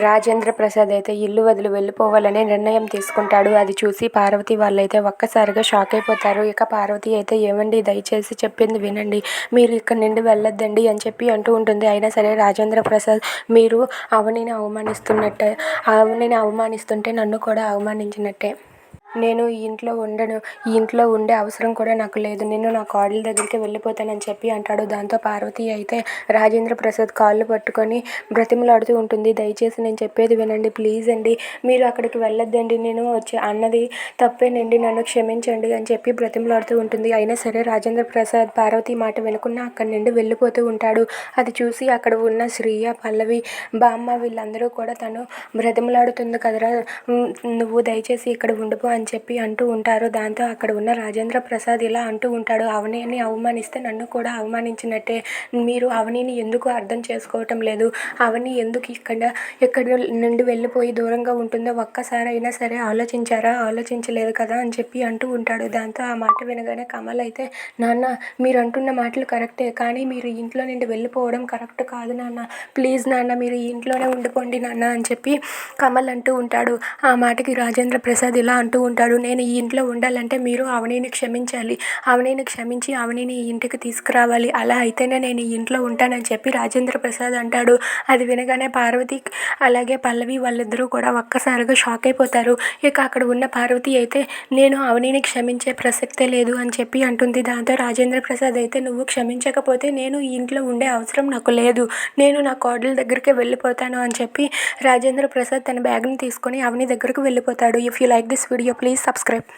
రాజేంద్ర ప్రసాద్ అయితే ఇల్లు వదిలి వెళ్ళిపోవాలని నిర్ణయం తీసుకుంటాడు. అది చూసి పార్వతి వాళ్ళైతే ఒక్కసారిగా షాక్ అయిపోతారు. ఇక పార్వతి అయితే ఏమండి దయచేసి చెప్పింది వినండి. మీరు ఇక్కడి నుండి వెళ్ళొద్దండి అని చెప్పి అంటూ ఉంటుంది. అయినా సరే రాజేంద్ర ప్రసాద్ మీరు అవనిని అవమానిస్తున్నట్టే అవనిని అవమానిస్తుంటే నన్ను కూడా అవమానించినట్టే. నేను ఈ ఇంట్లో ఉండను ఈ ఇంట్లో ఉండే అవసరం కూడా నాకు లేదు. నేను నా కోడలి దగ్గరికి వెళ్ళిపోతానని చెప్పి అంటాడు. దాంతో పార్వతి అయితే రాజేంద్ర ప్రసాద్ కాళ్ళు పట్టుకొని బ్రతిమలాడుతూ ఉంటుంది. దయచేసి నేను చెప్పేది వినండి ప్లీజ్ అండి. మీరు అక్కడికి వెళ్ళొద్దండి. నేను వచ్చి అన్నది తప్పేనండి నన్ను క్షమించండి అని చెప్పి బ్రతిమలాడుతూ ఉంటుంది. అయినా సరే రాజేంద్ర ప్రసాద్ పార్వతి మాట వినకుండా అక్కడి నుండి వెళ్ళిపోతూ ఉంటాడు. అది చూసి అక్కడ ఉన్న శ్రీయ పల్లవి బామ్మ వీళ్ళందరూ కూడా తను బ్రతిమలాడుతుంది కదరా. నువ్వు దయచేసి ఇక్కడ ఉండిపో అని చెప్పి అంటూ ఉంటారు. దాంతో అక్కడ ఉన్న రాజేంద్ర ప్రసాద్ ఇలా అంటూ ఉంటాడు. అవనిని అవమానిస్తే నన్ను కూడా అవమానించినట్టే. మీరు అవనీని ఎందుకు అర్థం చేసుకోవటం లేదు? అవని ఎందుకు ఇక్కడ ఎక్కడ నుండి వెళ్ళిపోయి దూరంగా ఉంటుందో ఒక్కసారి అయినా సరే ఆలోచించారా? ఆలోచించలేదు కదా అని చెప్పి అంటూ ఉంటాడు. దాంతో ఆ మాట వినగానే కమల్ అయితే నాన్న మీరు అంటున్న మాటలు కరెక్టే కానీ మీరు ఇంట్లో నుండి వెళ్ళిపోవడం కరెక్ట్ కాదు నాన్న. ప్లీజ్ నాన్న మీరు ఇంట్లోనే ఉండిపోండి నాన్న అని చెప్పి కమల్ అంటూ ఉంటాడు. ఆ మాటకి రాజేంద్ర ప్రసాద్ ఇలా అంటూ ఉంటాడు. నేను ఈ ఇంట్లో ఉండాలంటే మీరు అవనీని క్షమించాలి. అవనీని క్షమించి అవనీని ఈ ఇంటికి తీసుకురావాలి. అలా అయితేనే నేను ఈ ఇంట్లో ఉంటానని చెప్పి రాజేంద్ర ప్రసాద్ అంటాడు. అది వినగానే పార్వతి అలాగే పల్లవి వాళ్ళిద్దరూ కూడా ఒక్కసారిగా షాక్ అయిపోతారు. ఇక అక్కడ ఉన్న పార్వతి అయితే నేను అవనీని క్షమించే ప్రసక్తే లేదు అని చెప్పి అంటుంది. దాంతో రాజేంద్ర ప్రసాద్ అయితే నువ్వు క్షమించకపోతే నేను ఈ ఇంట్లో ఉండే అవసరం నాకు లేదు. నేను నా కోడల దగ్గరికి వెళ్ళిపోతాను అని చెప్పి రాజేంద్ర ప్రసాద్ తన బ్యాగ్ని తీసుకొని అవని దగ్గరకు వెళ్ళిపోతాడు. If you like this video please subscribe.